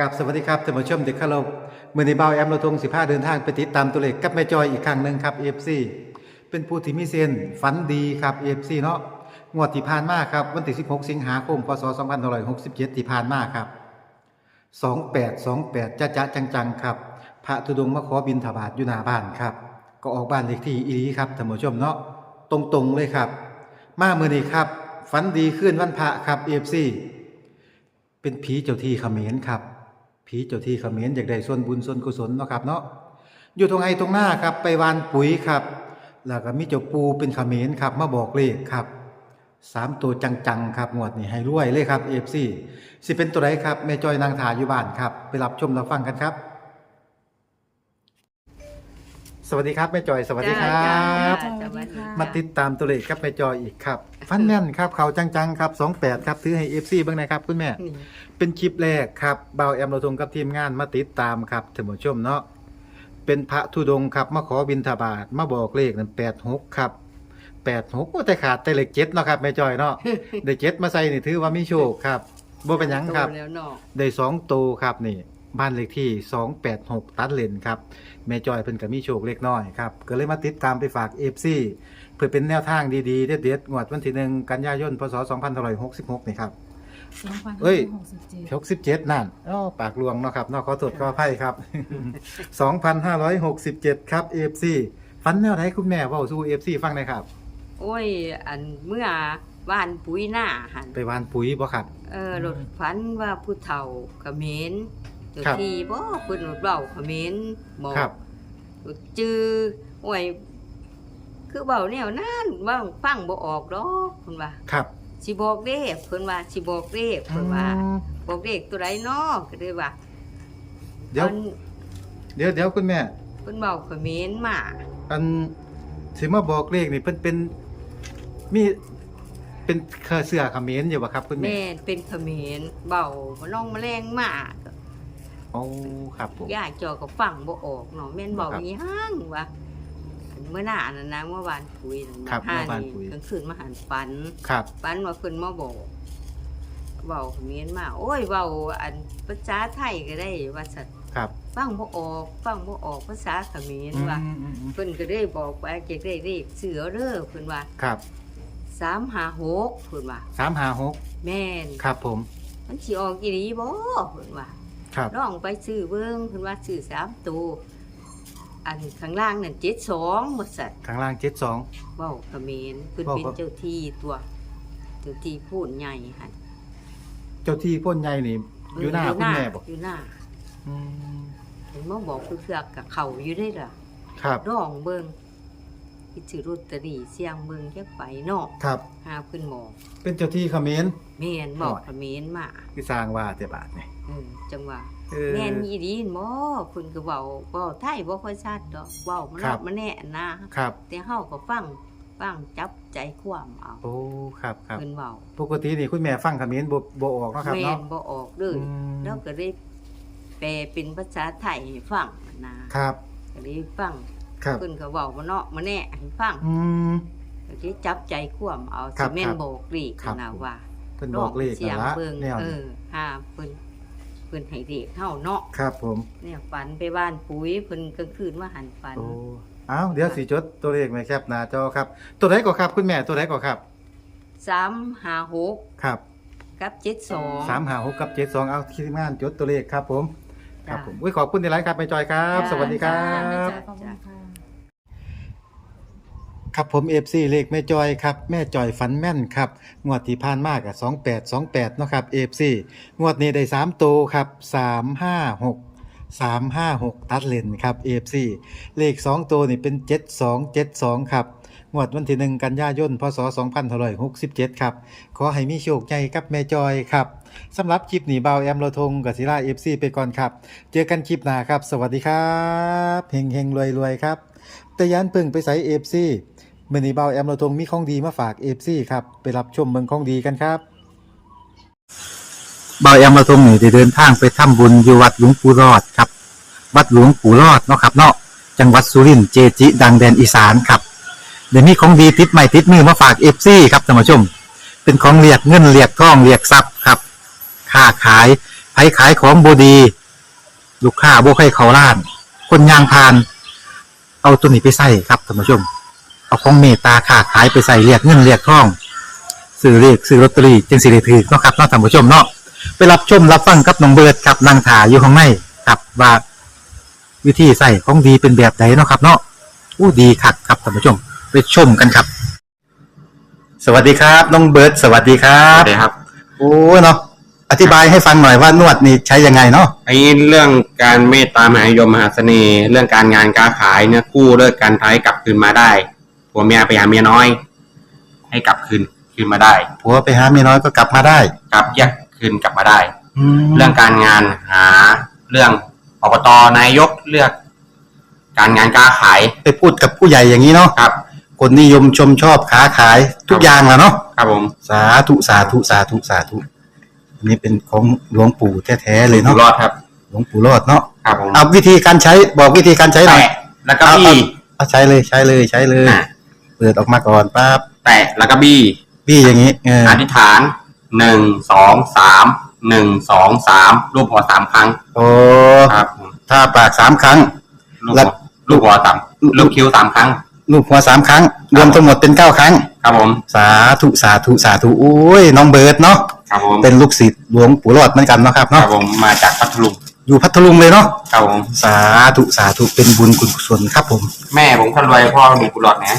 กับสวัสดีครับท่านผู้ชมเด็กขลบมือในเบาแอมเราทง15เดินทางไปติดตามตัวเลขกับแม่จอยอีกครั้งหนึ่งครับ FC เป็นผู้ที่มีเซนฝันดีครับ FC เนาะงวดที่ผ่านมาครับวันที่ 16 สิงหาคมพศ2567 ที่ผ่านมาครับ 2828จะจะจังๆครับ พระธุดงค์มาขอบินถบาทอยู่หน้าบ้านครับ ก็ออกบ้านเลขที่อีหลีครับท่านผู้ชมเนาะตรงๆเลยครับ มาเมือนี้ครับฝันดีขึ้นวันพระครับ FC เป็นผีเจ้าที่เขมรครับ ผีเจ้าที่เขมรอยากได้ส่วนบุญส่วนกุศลเนาะครับเนาะอยู่ตรงไห้ตรงหน้าครับไปวานปุ๋ยครับ แล้วก็มีเจ้าปูเป็นเขมรครับมาบอกเลขครับสามตัวจังๆครับงวดนี้ให้รวยเลยครับเอฟซีสิเป็นตัวไหนครับแม่จอยนางถาอยู่บ้านครับ ไปรับชมรับฟังกันครับ สวัสดีครับแม่จอยสวัสดีครับจ้าจ้าสวัสดีค่ะ มาติดตามตัวเลขกับแม่จอยอีกครับ ฟันแน่นครับเขาจังๆครับ28ครับถือให้เอฟซีเบ้างนะครับคุณแม่ นี่เป็นคลิปแรกครับเบาแอมเราทงกับทีมงานมาติดตามครับท่านผู้ชมเนาะเป็นพระธุดงค์ครับมาขอบินทบาทมาบอกเลขนั่นแปดหกครับแปดหกก็แต่ขาดแต่เลขเจ็ดเนาะครับแม่จอยเนาะ ได้เจ็ดมาใส่นี่ถือว่ามีโชคครับบ่เป็นหยังครับ โตแล้วเนาะได้สองตัวครับนี่ บ้านเลขที่สองแปดหกตัดเลนครับแม่จอยเพิ่นก็มีโชคเล็กน้อยครับก็เลยมาติดตามไปฝากเอฟซีเพื่อเป็นแนวทางดีๆเด็ดๆงวดวันที่หนึ่งกันยายนพศ2566นี่ครับเอ้ย2567หกสิบเจ็ดนั่นอ้อปากลวงเนาะครับเนาะขอตรวจขออภัยครับสองพันห้าร้อยหกสิบเจ็ดครับเอฟซีฟันแนวไหนคุณแม่เว่าสู้เอฟซีฟังหน่อยครับ โอ้ย อันเมื่อบ้านปุ๋ยหน้าหันไปวานปุ๋ยบ่ครับเออรถฝันว่าผู้เฒ่าเขมร เจ้าครับ ที่บ่เพิ่นรถเว้าเขมรบอกครับจื้อโอ้ยคือเว้าแนวนั้นเว่าฟังบ่ออกดอกเพิ่นว่าครับสิบอกเด้เพิ่นว่าสิบอกเด้เพิ่นว่า อืมบอกเด็กตัวใดน้อก็เลยว่าเดี๋ยวอันเดี๋ยวเดี๋ยวคุณแม่ เพิ่นเว้าเขมรมาอันสิมาบอกเลขนี่เพิ่นเป็นมีเป็นเครือเสือเขมรอยู่บ่ครับคุณแม่ แม่นเป็นเขมรเบาบ่น้องแมลงมาก โอ้ครับผม ย่าจอก็ฟังบ่ออกเนาะแม่นเบาครับอีห้างว่าเมื่อหน้านั่นนะเมื่อวานคุยนั่นครับหาเมื่อวานคุยกลางคืนมาหันฝันครับ ฝันว่าเพิ่นมาบอกเว้าเขมรมา โอ้ยเว้าอันภาษาไทยก็ได้ว่าสัตว์ครับฟังบ่ออก ฟังบ่ออกภาษาเขมรว่าอืมอืมอืมเพิ่นก็ได้บอกว่าจะได้เลขเสือเด้อเพิ่นว่าครับ356เพิ่นว่า สามห้าหกแม่น ครับผม มันสิออกอีหลีบ่เพิ่นว่า ครับ ลองไปซื้อเบิ่งเพิ่นว่าซื้อสามตัวอันข้างล่างนั่น72บ่ซั่นข้างล่างเจ็ดสอง เว้าเขมรเพิ่นเว้าเป็นครับเจ้าที่ตัวเจ้าที่พูดใหญ่หั่นเจ้าที่พ่นใหญ่นี่อยู่หน้าคุณแม่บอกอยู่หน้าอืมเพิ่นมาบอกคือเสือกกับเขาอยู่ได้ล่ะ ครับ ร้องเบิ่งไปซื้อลอตเตอรี่เสี่ยงเบิ่งจักไปเนาะครับ หาเพิ่นบอกเป็นเจ้าที่เขมรแม่นบอกโอ้ยเขมรมาคือสร้างว่าแต่บาทนี่เออ จังว่าเออแม่นอีดีนบ่เพิ่นก็เว้าเว้าไทยบ่ค่อยชัดดอกเว้ามันครับมันแน่นะครับ แต่เฮาก็ฟังฟังจับใจความเอาโอ้ ครับครับ เพิ่นเว้าปกตินี่คุณแม่ฟังเขมรบ่บ่ออกเนาะครับแม่เนาะนบ่ออกเลยอืมแล้วก็ได้แปลเป็นภาษาไทยให้ฟังนะครับ ก็ได้ฟังครับ เพิ่นก็เว้ามาเนาะมาแน่ให้ฟังอืม ก็ได้จับใจความเอาครัสิบแม่นครับบอกลีกครับ นะผมว่า เพิ่นบอกเลขเสียนั่งนละเบิ่งแนวเอนี้อหาเพิ่นเพิ่นให้เลขเฮาเนาะครับผม เนี่ยฝันไปบ้านปุ๋ยเพิ่นกลางคืนมาหันฝัน โอ้อ้าวเดี๋ยวสิจดตัวเลขไหมครับหน้าจอครับ ตัวไหนก็ครับคุณแม่ตัวไหนก็ครับสามห้าหกครับกับเจ็ดสอง356กับ72เอาทีมงานจดตัวเลขครับผม ครับจ้ะผมอุ้ยขอบคุณในไลฟ์ครับแม่จอยครับจ้ะสวัสดีครัแม่บจอยขอบคุณค่ะ ครับผม FC เลขแม่จอยครับแม่จอยฝันแม่นครับงวดที่ผ่านมากอะ2828เนาะครับ FC งวดนี้ได้3โตวครับ356 356ตัดเลนครับ FC เลข2ตัวนี่เป็น7272ครับงวดวันที่1กันยายนพศ2567ครับ ขอให้มีโชคใหญ่กับแม่จอยครับสำหรับคลิปหนีเบาแอมโลทงกับศิลา FC ไปก่อนครับ เจอกันคลิปหน้าครับ สวัสดีครับเฮงเฮงรวยรวยครับแต่ยันเพิ่งไปใส่ FC มื่อนี้เบาแอมเราทงมีของดีมาฝากเอฟซีครับไปรับชมเมืองของดีกันครับเบาแอมเราทงนี่ได้เดินทางไปทำบุญอยู่วัดหลวงปู่รอดครับ วัดหลวงปู่รอดเนาะครับเนาะจังหวัดสุรินทร์เจจิ ดังแดนอีสานครับเดี๋ยวมีของดีติดใหม่ติดมือมาฝากเอฟซีครับท่านผู้ชม เป็นของเรียกเงินเรียกทองเรียกทรัพย์ครับค้าขายไผขายของบดี ลูกค้าบ่ใครเขาล้าน คนยางพาน เอาตัวนี้ไปใส่ครับท่านผู้ชม เอาของเมตตาค้าขายไปใส่เรียกเงินเรียกทองซื้อเรียกซื้อลอตเตอรี่จึงสิได้ถือเนาะครับเนาะท่านผู้ชมเนาะไปรับชมรับฟังกับน้องเบิร์ดครับนางถาอยู่ข้างในครับว่า วิธีใส่ของดีเป็นแบบไหนเนาะครับ เนาะอู้ดีคักครับท่านผู้ชม ไปชมกันครับ สวัสดีครับน้องเบิร์ดสวัสดีครัครับบครับโอ้เนาะอธิบายให้ฟังหน่อยว่านวดนี่ใช้ยังไงเนาะไอ้เรื่องการเมตตามหานิยมมหาเสน่ห์เรื่องการงานการขายเนี่ยกู้เลิกการท้ายกลับคืนมาได้ ผัวเมียไปหาเมียน้อย ให้กลับคืนคืนมาได้ผัวไปหาเมียน้อยก็กลับมาได้กลับแยกคืนกลับมาได้แล้เรื่วองการงานหาเรื่องอบตนายกเลือก การงานการขายไปพูดกับผู้ใหญ่อย่างนี้เนาะครับ คนนิยมชมชอบค้าขายทุกอย่างแหล้วเนาะครับผมสาธุสาธุสาธุสาธุอันนี้เป็นของหลวงปู่แท้ๆเลยอยู่เนาะรอดครับ หลวงปู่รอดเนาะครับผมเอาวิธีการใช้บอกวิธีการใช้หน่อย แตะแล้วก็บี้เอาใช้เลยใช้เลยใช้เลย อะเปิดออกมาก่อนปั๊บแตะแล้วก็บี้พี่อย่างนี้เอออธิษฐานหนึ่งสองสามหนึ่งสองสามรูปหัวสามครั้งโอ้ครับผมถ้าปากสามครั้ง ลูกแล้หัววลูกหัวสามลูกคิ้วสามครั้ง ลูกหัวสามครั้ง รวมทั้งหมดเป็นเก้าครั้ง ครับผมสาธุสาธุสาธุโอ้ยน้องเบิร์ดเนาะครับผมเป็นลูกศิษย์หลวงปู่รอดเหมือนกันเนาะครับครัเนาะบผมมาจากพัทลุงอยู่พัทลุงเลยเนาะครับผมสาธุสาธุเป็นบุญกุศลครับผม แม่ผมคนรวยพ่อมีกุหลาบนะ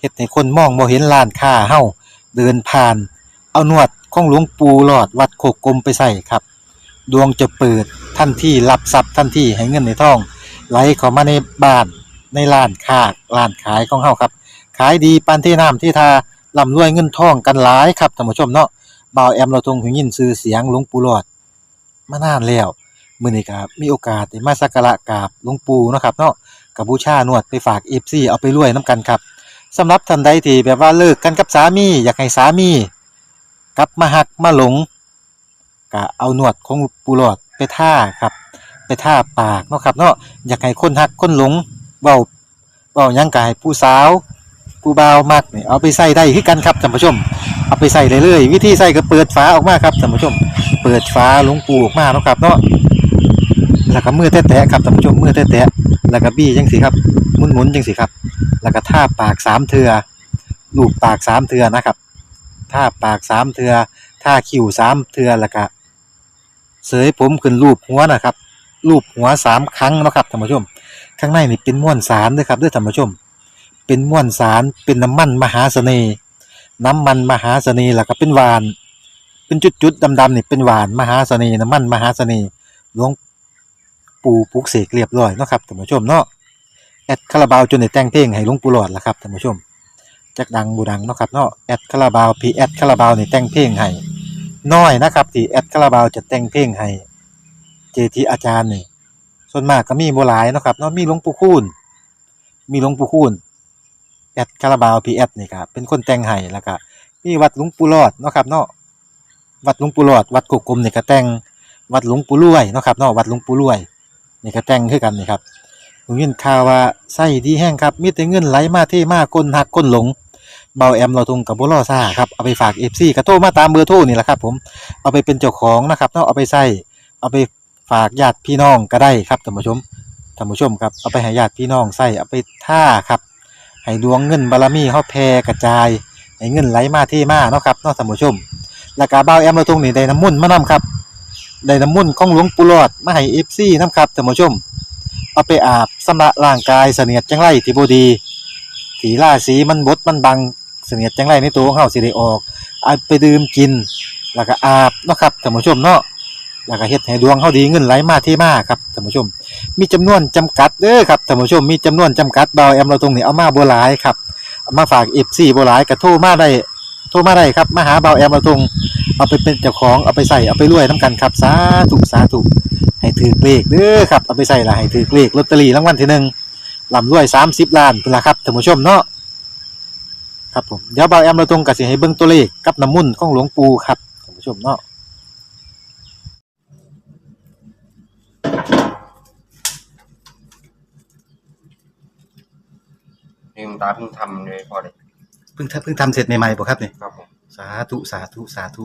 เฮ็ดให้คนมองบ่เห็นร้านค้าเฮาเดินผ่าน เอานวดของหลวงปู่หลอดวัดโคกกลมไปใส่ครับ ดวงจะเปิดทันที่รับทรัพย์ทันที่ให้เงินในท้อง ไหลเข้ามาในบ้านในร้านค้าร้านขายของเฮาครับ ขายดีปานที่น้ำที่ทาร่ำรวยเงินทองกันหลายครับท่านผู้ชมเนาะบ่าวแอมเราทรงหูยินชื่อเสียงหลวงปู่หลอดมานานแล้วมื้อนี้ก็มีโอกาสได้มาสักการะกราบหลวงปู่เนาะครับเนาะกับบูชานวดไปฝาก FC เอาไปรวยนํกันครับ สำหรับท่านใดที่แบบว่าเลิกกันกับสามี อยากให้สามี กลับมาหักมาหลงก็เอาหนวดของปูหลอดไปท่าครับ ไปท่าปากเนาะครับเนาะอยากให้คนหักคนหลงเว้าเว้ายังกายผู้สาวผู้บ่าวมักนี่เอาไปใส่ได้คือกันครับท่านผู้ชม เอาไปใส่เลยเลยวิธีใส่ก็เปิดฝาออกมาครับท่านผู้ชม เปิดฝาหลวงปูออกมาเนาะครับเนาะแล้วก็มือแตะๆครับท่านผู้ชมมือแตะๆ แล้วก็บี้จังสิครับหมุนๆจังสิครับ แล้วก็ท่าปากสามเทือลูบปากสามเทือนะครับท่าปากสามเทือท่าคิ้วสามเทือแล้วก็เสยผมขึ้นรูปหัวนะครับรูปหัวสามครั้งนะครับท่านผู้ชม ข้างในนี่เป็นม้วนสารด้วยครับด้วยท่านผู้ชม เป็นม้วนสารเป็นน้ำมันมหาเสน่ห์น้ำมันมหาเสน่ห์แล้วก็เป็นหวาน เป็นจุดๆดำๆนี่เป็นหวานมหาเสน่ห์น้ำมันมหาเสน่ห์หลวง ปูปลุกเสกเรียบร้อยเนาะครับท่านผู้ชมเนาะแอดคาราบาวจนได้แต่งเพลงให้หลวงปู่หลอดละครับท่านผู้ชมจักดังบูดังเนาะครับเนาะแอดคาราบาวพีแอดคาราบาวนี่แต่งเพลงให้น้อยนะครับที่แอดคาราบาวจะแต่งเพลงให้เจทีอาจารย์นี่ส่วนมากก็มีบ่หลายเนาะครับเนาะมีหลวงปู่คูณมีหลวงปู่คูณแอดคาราบาวพีแอดนี่ครับเป็นคนแต่งให้แล้วก็มีวัดหลวงปู่รอดเนาะครับเนาะวัดหลวงปู่รอดวัดกกกลมนี่ก็แต่งวัดหลวงปู่รวยเนาะครับเนาะวัดหลวงปู่รวย นี่ก็แต่งคือกันนี่ครับผมยินข่าวว่าไส้ดีแห้งครับมีแต่เงินไหลมาเทมาคนหักคนหลงเบาแอมเราทงกับบุรอซ่าครับเอาไปฝากเอฟซีกระโทรมาตามเบอร์โทรนี่แหละครับผมเอาไปเป็นเจ้าของนะครับเนาะเอาไปใส่เอาไปฝากญาติพี่น้องก็ได้ครับท่านผู้ชมท่านผู้ชมครับเอาไปให้ญาติพี่น้องใส่เอาไปท่าครับให้ดวงเงินบารมีเฮาแผ่กระจายให้เงินไหลมาเทมาเนาะครับเนาะท่านผู้ชมแล้วก็เบาแอมเราทงนี่ได้น้ำมุ่นมานํครับ ได้น้ำมุ่นของหลวงปู่หลอดมาให้ FC นำครับท่านผู้ชม เอาไปอาบสำระร่างกายเสนียดจังไรที่บดีที่าศีมันบดมันบังเสนียดจังไรในตัวของเฮาสิได้ออกเอาไปดื่มกิน แล้วก็อาบเนาะครับท่านผู้ชมเนาะแล้วก็เฮ็ดให้ดวงเฮาดีเงินไหลมาเทมาครับท่านผู้ชม มีจำนวนจำกัดเด้อครับท่านผู้ชมมีจำนวนจำกัดเบาแอมเราตรงนี้เอามาบ่หลายครับเอามาฝาก FC บ่หลายก็โทรมาได้โทรมาได้ครับมาหาเบาแอมเราตรง เอาไปเป็นเจ้าของเอาไปใส่เอาไปรวยนํกันครับสาธุสาธุให้ถือเลขเด้อครับเอาไปใส่ละให้ถือเลขลอตเตอรี่รางวัลที่หนึ่งลำรวย30ล้านพุ่นล่ะครับท่านผู้ชมเนาะครับผมเดี๋ยวเบาแอมเราตรงก็สิให้เบิ่งตัวเลขกับน้ำมุ่นต์ของหลวงปู่ครับท่านผู้ชมเนาะนี่คุณตาเพิ่งทำเลยพอเลยเพิ่งทำเพิ่งทำเสร็จใหม่ๆบ่ครับนี่ครับผม สาธุสาธุสาธุ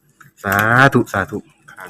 สาธุสาธุครับ